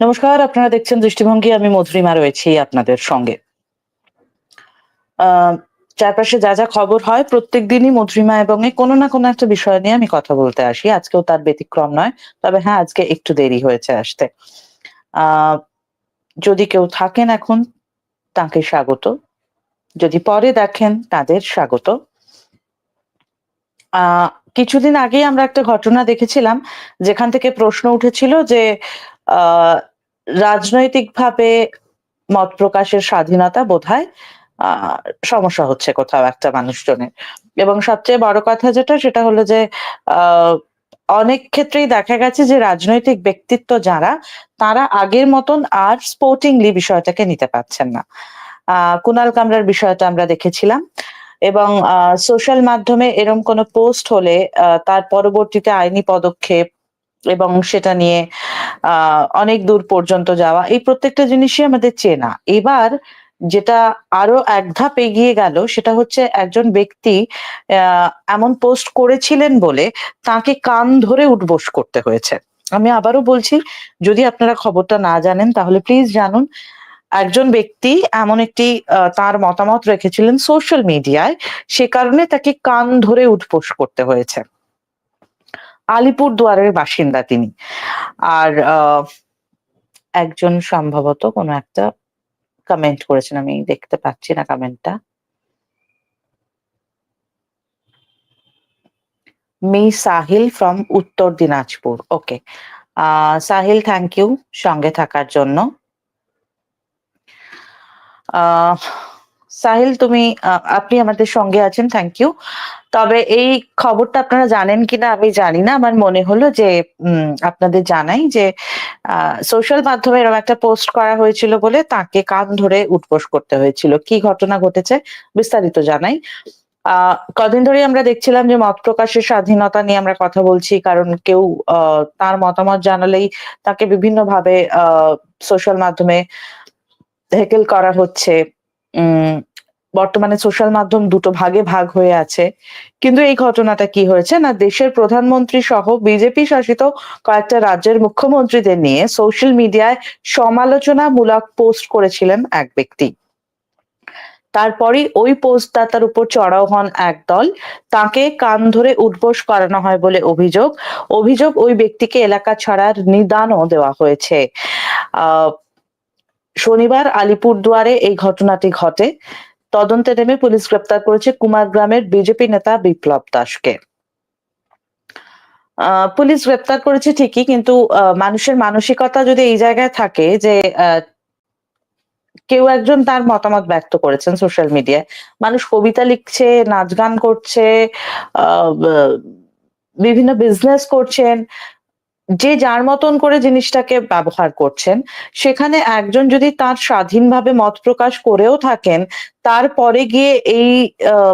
নমস্কার, আপনারা দেখছেন দৃষ্টিভঙ্গি, আমি মধুরিমা রয়েছি আপনাদের সঙ্গে। চারপাশে যা যা খবর হয় প্রত্যেক দিনই মধুরিমা এবং কোনো না কোনো একটা বিষয় নিয়ে আমি কথা বলতে আসি। আজকেও তার ব্যতিক্রম নয়, তবে হ্যাঁ আজকে একটু দেরি হয়েছে আসতে। যদি কেউ থাকেন এখন, তাকে স্বাগত। যদি পরে দেখেন, তাদের স্বাগত। কিছুদিন আগেই আমরা একটা ঘটনা দেখেছিলাম, যেখান থেকে প্রশ্ন উঠেছিল যে আহ রাজনৈতিকভাবে মত প্রকাশের স্বাধীনতা বোধহয় সমস্যা হচ্ছে কোথাও একটা মানুষজনের। এবং সবচেয়ে বড় কথা যেটা, সেটা হলো যে অনেক ক্ষেত্রেই দেখা গেছে যে, রাজনৈতিক ব্যক্তিত্ব যারা, তারা আগের মতন আর স্পোর্টিংলি বিষয়টাকে নিতে পারছেন না। কুনাল কামরার বিষয়টা আমরা দেখেছিলাম। এবং সোশ্যাল মাধ্যমে এরম কোনো পোস্ট হলে তার পরবর্তীতে আইনি পদক্ষেপ এবং সেটা নিয়ে অনেক দূর পর্যন্ত যাওয়া, এই প্রত্যেকটা জিনিসই আমাদের চেনা। এবার যেটা আরও এক ধাপ এগিয়ে গেল, সেটা হচ্ছে একজন ব্যক্তি এমন পোস্ট করেছিলেন বলে তাকে কান ধরে উঠবোস করতে হয়েছে। আমি আবারও বলছি, যদি আপনারা খবরটা না জানেন, তাহলে প্লিজ জানুন। একজন ব্যক্তি এমন একটি তার মতামত রেখেছিলেন সোশ্যাল মিডিয়ায়, সে কারণে তাকে কান ধরে উঠবোস করতে হয়েছে। আলিপুর দুয়ারের বাসিন্দা তিনি। আর একজন সম্ভবত কোনো একটা কমেন্ট করেছেন আমি দেখতে পাচ্ছি না কমেন্টটা me Sahil from Uttar Dinajpur okay Sahil thank you সঙ্গে থাকার জন্য। আহ, সাহিল, তুমি আপনি আমাদের সঙ্গে আছেন থ্যাংক ইউ তবে এই খবরটা আপনারা জানেন কিনা আমি জানি না। আমার মনে হলো যে আপনাদের জানাই যে সোশ্যাল মাধ্যমে এরকম একটা পোস্ট করা হয়েছিল বলে তাকে কান ধরে উঠবোস করতে হয়েছিল। কি ঘটনা ঘটেছে বিস্তারিত জানাই। কদিন ধরে আমরা দেখছিলাম যে, মত প্রকাশের স্বাধীনতা নিয়ে আমরা কথা বলছি, কারণ কেউ তার মতামত জানালেই তাকে বিভিন্ন ভাবে সোশ্যাল মাধ্যমে হেকেল করা হচ্ছে। বর্তমানে সোশ্যাল মাধ্যম দুটো ভাগে ভাগ হয়ে আছে। কিন্তু এই ঘটনাটা কি হয়েছে না দেশের প্রধানমন্ত্রী সহ বিজেপি শাসিত কয়েকটা রাজ্যের মুখ্যমন্ত্রীদের নিয়ে সোশ্যাল মিডিয়ায় সমালোচনামূলক পোস্ট করেছিলেন এক ব্যক্তি। তারপরই ওই পোস্টদাতার উপর চড়াও হন একদল তাকে কান ধরে উঠবোস করানো হয় বলে অভিযোগ। অভিযোগ ওই ব্যক্তিকে এলাকা ছাড়ার নিদানও দেওয়া হয়েছে। আহ শনিবার আলিপুরদুয়ারে এই ঘটনাটি ঘটে। তদন্তে নেমে পুলিশ গ্রেপ্তার করেছে কুমার গ্রামের বিজেপি নেতা বিপ্লব দাসকে। পুলিশ গ্রেপ্তার করেছে ঠিকই, কিন্তু মানুষের মানসিকতা যদি এই জায়গায় থাকে যে কেউ একজন তার মতামত ব্যক্ত করেছেন সোশ্যাল মিডিয়ায়। মানুষ কবিতা লিখছে, নাচ গান করছে বিভিন্ন বিজনেস করছেন। যে যার মতন করে জিনিসটাকে ব্যবহার করছেন, সেখানে একজন যদি তার স্বাধীনভাবে মত প্রকাশ করেও থাকেন তারপরে গিয়ে এই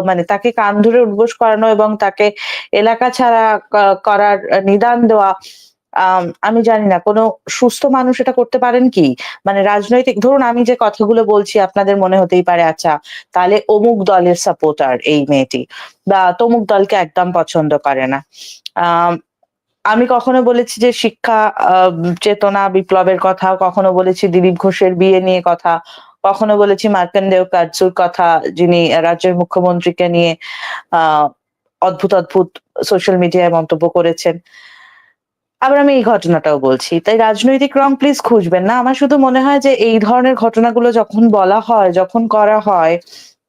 মানে তাকে কান ধরে উদ্বোস করানো এবং তাকে এলাকা ছাড়া করার নিদান দেওয়া, আমি জানি না, কোনো সুস্থ মানুষ এটা করতে পারেন কি? মানে রাজনৈতিক, ধরুন আমি যে কথাগুলো বলছি আপনাদের মনে হতেই পারে আচ্ছা তাহলে অমুক দলের সাপোর্টার এই মেয়েটি, বা তমুক দলকে একদম পছন্দ করে না। আম, কখনো বলেছি যে শিক্ষা চেতনা বিপ্লবের কথা কখনো বলেছি দিলীপ ঘোষের বিয়ে নিয়ে কথা কখনো বলেছি মার্কন্ডেয় কাজুর কথা যিনি রাজ্যের মুখ্যমন্ত্রীকে নিয়ে অদ্ভুত অদ্ভুত সোশ্যাল মিডিয়ায় মন্তব্য করেছেন। আবার আমি এই ঘটনাটাও বলছি। তাই রাজনৈতিক রং প্লিজ খুঁজবেন না। আমার শুধু মনে হয় যে এই ধরনের ঘটনাগুলো যখন বলা হয় যখন করা হয়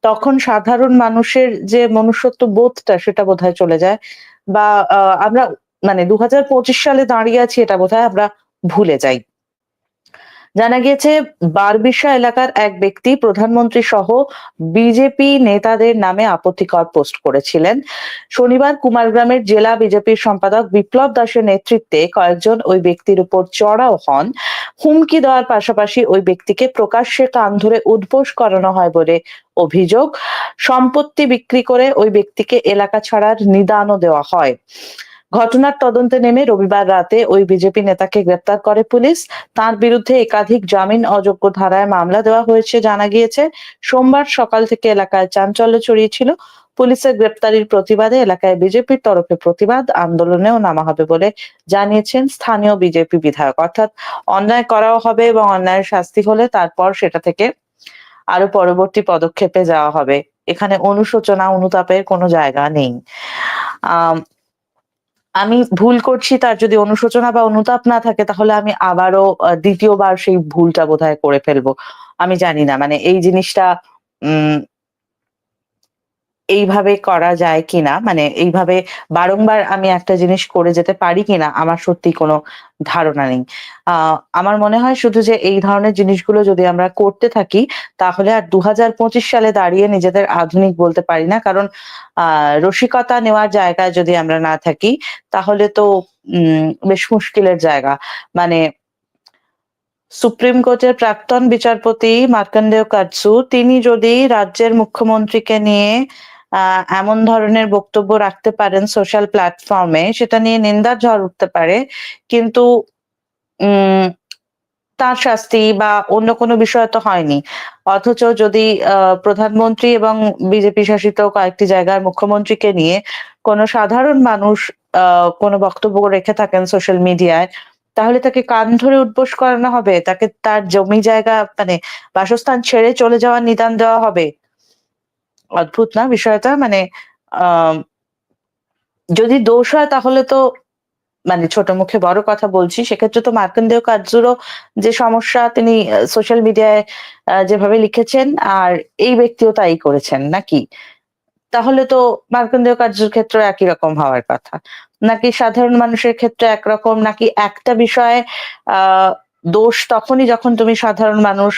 তখন সাধারণ মানুষের যে মনুষ্যত্ব বোধটা সেটা বোধহয় চলে যায়। বা আমরা মানে দু হাজার পঁচিশ সালে দাঁড়িয়ে আছি এটা বোধহয় আমরা ভুলে যাই। জানা গিয়েছে, বারবিশা এলাকার এক ব্যক্তি প্রধানমন্ত্রী সহ বিজেপি নেতাদের নামে আপত্তিকর পোস্ট করেছিলেন। শনিবার কুমারগ্রামের জেলা বিজেপির সম্পাদক বিপ্লব দাসের নেতৃত্বে কয়েকজন ওই ব্যক্তির উপর চড়াও হন। হুমকি দেওয়ার পাশাপাশি ওই ব্যক্তিকে প্রকাশ্যে কান ধরে উদ্বোস করানো হয় বলে অভিযোগ। সম্পত্তি বিক্রি করে ওই ব্যক্তিকে এলাকা ছাড়ার নিদানও দেওয়া হয়। ঘটনার তদন্তে নেমে রবিবার রাতে ওই বিজেপি নেতাকে গ্রেপ্তার করে পুলিশ। তার বিরুদ্ধে একাধিক জামিন অযোগ্য ধারায় মামলা দেওয়া হয়েছে জানা গিয়েছে। সোমবার সকাল থেকে এলাকায় চাঞ্চল্য ছড়িয়েছিল। পুলিশের গ্রেপ্তারির প্রতিবাদে এলাকায় বিজেপির তরফে প্রতিবাদ আন্দোলনেও নামা হবে বলে জানিয়েছেন স্থানীয় বিজেপি বিধায়ক। অর্থাৎ অন্যায় করাও হবে এবং অন্যায়ের শাস্তি হলে তারপর সেটা থেকে আরও পরবর্তী পদক্ষেপে যাওয়া হবে। এখানে অনুশোচনা, অনুতাপের কোনো জায়গা নেই। আম, ভুল করছি তার যদি অনুশোচনা বা অনুতাপ না থাকে তাহলে আমি আবারও দ্বিতীয়বার সেই ভুলটা বোধহয় করে ফেলব। আমি জানি না মানে এই জিনিসটা উম এইভাবে করা যায় কিনা? মানে এইভাবে বারংবার আমি একটা জিনিস করে যেতে পারি কিনা? আমার সত্যি কোনো ধারণা নেই। আমার মনে হয় শুধু যে এই ধরনের জিনিসগুলো যদি আমরা করতে থাকি, তাহলে আর দু হাজার পঁচিশ সালে দাঁড়িয়ে নিজেদের আধুনিক বলতে পারি না। কারণ রসিকতা নেওয়ার জায়গায় যদি আমরা না থাকি, তাহলে তো বেশ মুশকিলের জায়গা। মানে সুপ্রিম কোর্টের প্রাক্তন বিচারপতি মার্কন্ডেয় কাটসু তিনি যদি রাজ্যের মুখ্যমন্ত্রীকে নিয়ে এমন ধরনের বক্তব্য রাখতে পারেন সোশ্যাল প্ল্যাটফর্মে সেটা নিয়ে নিন্দার ঝড় উঠতে পারে। কিন্তু তার শাস্তি বা অন্য কোনো বিষয় তো হয়নি। অথচ যদি প্রধানমন্ত্রী এবং বিজেপি শাসিত কয়েকটি জায়গার মুখ্যমন্ত্রীকে নিয়ে কোনো সাধারণ মানুষ কোনো বক্তব্য রেখে থাকেন সোশ্যাল মিডিয়ায় তাহলে তাকে কান ধরে উদ্বোস করানো হবে। তাকে তার জমি জায়গা মানে বাসস্থান ছেড়ে চলে যাওয়ার নিদান দেওয়া হবে। অদ্ভুত না বিষয়টা? মানে যদি দোষ হয় তাহলে তো মানে ছোট মুখে বড় কথা বলছি, সেক্ষেত্রে তো মার্কন্ডেয় কার্যুরও যে সমস্যা তিনি সোশ্যাল মিডিয়ায় যেভাবে লিখেছেন, আর এই ব্যক্তিও তাই করেছেন নাকি? তাহলে তো মার্কন্ডেয় কার্যের ক্ষেত্রে একই রকম হওয়ার কথা। নাকি সাধারণ মানুষের ক্ষেত্রে একরকম? নাকি একটা বিষয়ে দোষ তখনই যখন তুমি সাধারণ মানুষ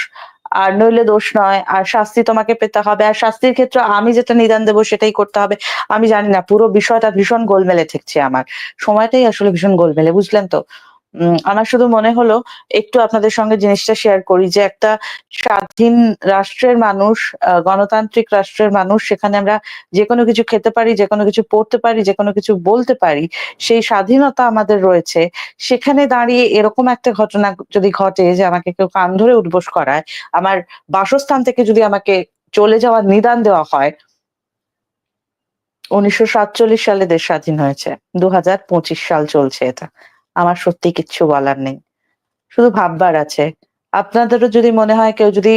আর নইলে দোষ নয়, আর শাস্তি তোমাকে পেতে হবে, আর শাস্তির ক্ষেত্রে আমি যেটা নিদান দেবো সেটাই করতে হবে। আমি জানি না, পুরো বিষয়টা ভীষণ গোলমেলে ঠেকছে আমার। সময়টাই আসলে ভীষণ গোলমেলে, বুঝলেন তো? আমার শুধু মনে হলো একটু আপনাদের সঙ্গে জিনিসটা শেয়ার করি যে একটা স্বাধীন রাষ্ট্রের মানুষ গণতান্ত্রিক রাষ্ট্রের মানুষ, সেখানে আমরা যে কোনো কিছু খেতে পারি, যে কোনো কিছু পড়তে পারি, যে কোনো কিছু বলতে পারি, সেই স্বাধীনতা আমাদের রয়েছে। সেখানে দাঁড়িয়ে এরকম একটা ঘটনা যদি ঘটে যে আমাকে কেউ কান ধরে উদ্বোস করায়, আমার বাসস্থান থেকে যদি আমাকে চলে যাওয়ার নিদান দেওয়া হয়, উনিশশো সাতচল্লিশ সালে দেশ স্বাধীন হয়েছে। দু সাল চলছে এটা। আমার সত্যি কিচ্ছু বলার নেই। শুধু ভাববার আছে। আপনাদেরও যদি মনে হয় কেউ যদি,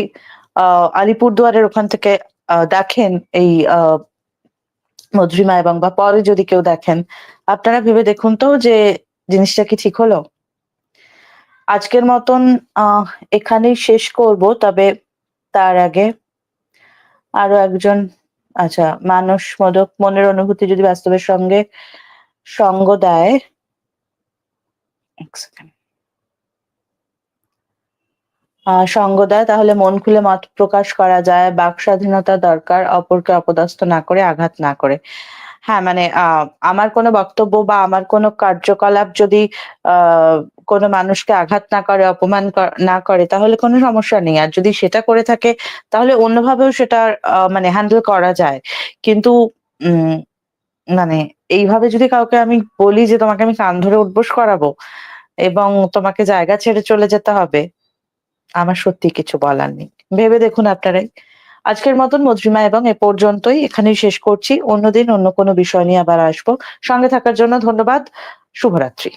আহ, আলিপুরদুয়ারের ওখান থেকে দেখেন এই মধুরিমা এবং বা পরে যদি কেউ দেখেন, আপনারা ভেবে দেখুন তো যে জিনিসটা কি ঠিক হলো। আজকের মতন এখানেই শেষ করব, তবে তার আগে আরও একজন আচ্ছা মানস মদক, মনের অনুভূতি যদি বাস্তবের সঙ্গে সঙ্গ দেয় আহ, সঙ্গ দেয় তাহলে মন খুলে মত প্রকাশ করা যায় বাক স্বাধীনতা দরকার অপরকে অপদস্থ না করে আঘাত না করে। হ্যাঁ মানে আমার কোনো বক্তব্য বা আমার কোনো কার্যকলাপ যদি কোনো মানুষকে আঘাত না করে অপমান না করে তাহলে কোনো সমস্যা নেই। আর যদি সেটা করে থাকে তাহলে অন্যভাবেও সেটা মানে হ্যান্ডেল করা যায়। কিন্তু মানে এইভাবে যদি কাউকে আমি বলি যে তোমাকে আমি কান ধরে উঠবোস করাবো এবং তোমাকে জায়গা ছেড়ে চলে যেতে হবে, আমার সত্যি কিছু বলার নেই। ভেবে দেখুন আপনারাই। আজকের মতন মজরিমা এবং এ পর্যন্তই এখানেই শেষ করছি। অন্যদিন অন্য কোনো বিষয় নিয়ে আবার আসব। সঙ্গে থাকার জন্য ধন্যবাদ। শুভরাত্রি।